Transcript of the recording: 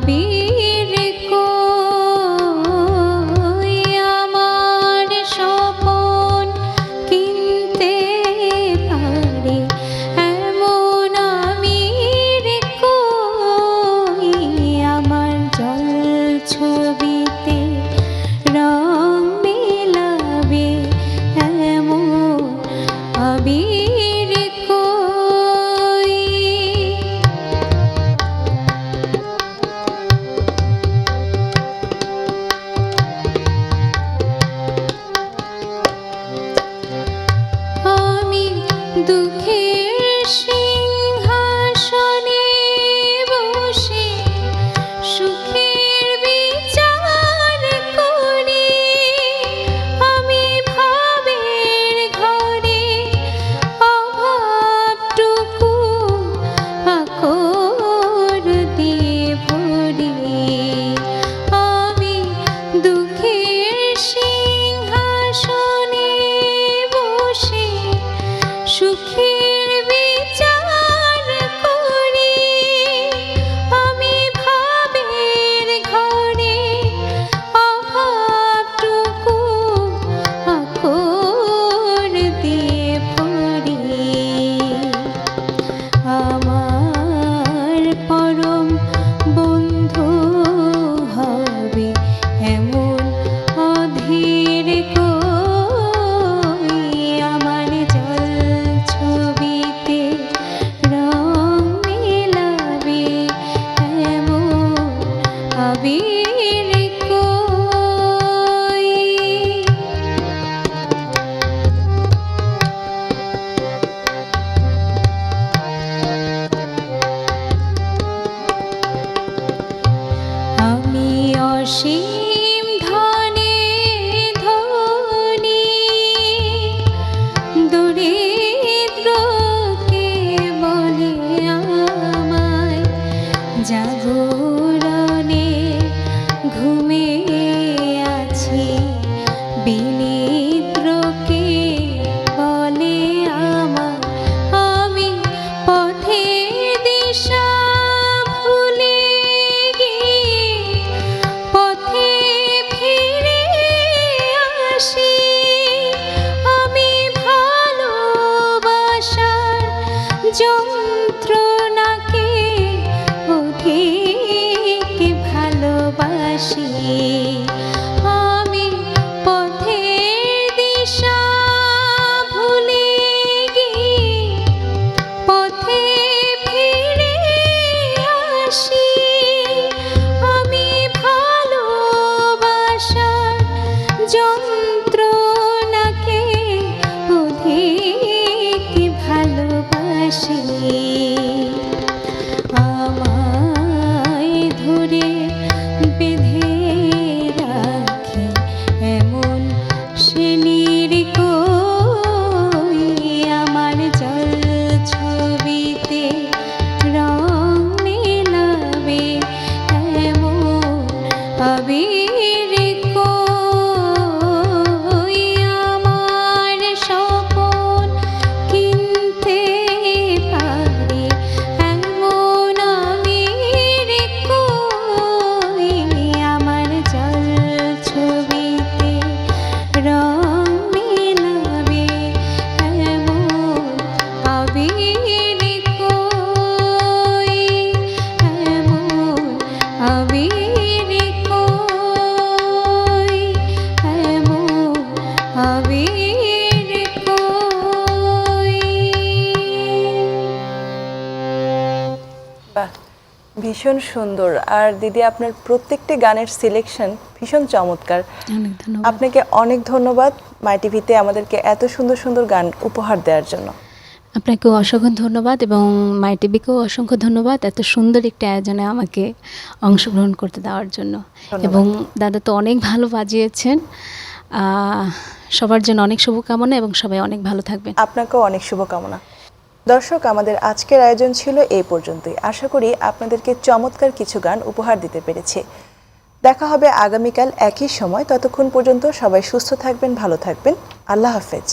be এসে আসে যন্ত্রণাকে ভালোবাসি আমায় ধরে বেঁধে রাখে এমন সে কই? আমার জল ছবিতে রং মেলাবে এমন আবির বাহ ভীষণ সুন্দর। আর দিদি আপনার প্রত্যেকটি গানের সিলেকশন ভীষণ চমৎকার। আপনাকে অনেক ধন্যবাদ মাই টিভিতে আমাদেরকে এত সুন্দর সুন্দর গান উপহার দেওয়ার জন্য। আপনাকেও অসংখ্য ধন্যবাদ এবং মাই টিভিকেও অসংখ্য ধন্যবাদ এত সুন্দর একটি আয়োজনে আমাকে অংশগ্রহণ করতে দেওয়ার জন্য। এবং দাদা তো অনেক ভালো বাজিয়েছেন। সবার জন্য অনেক শুভকামনা এবং সবাই অনেক ভালো থাকবেন। আপনাকেও অনেক শুভকামনা। দর্শক, আমাদের আজকের আয়োজন ছিল এই পর্যন্তই। আশা করি আপনাদেরকে চমৎকার কিছু গান উপহার দিতে পেরেছে। দেখা হবে আগামীকাল একই সময়। ততক্ষণ পর্যন্ত সবাই সুস্থ থাকবেন, ভালো থাকবেন। আল্লাহ হাফেজ।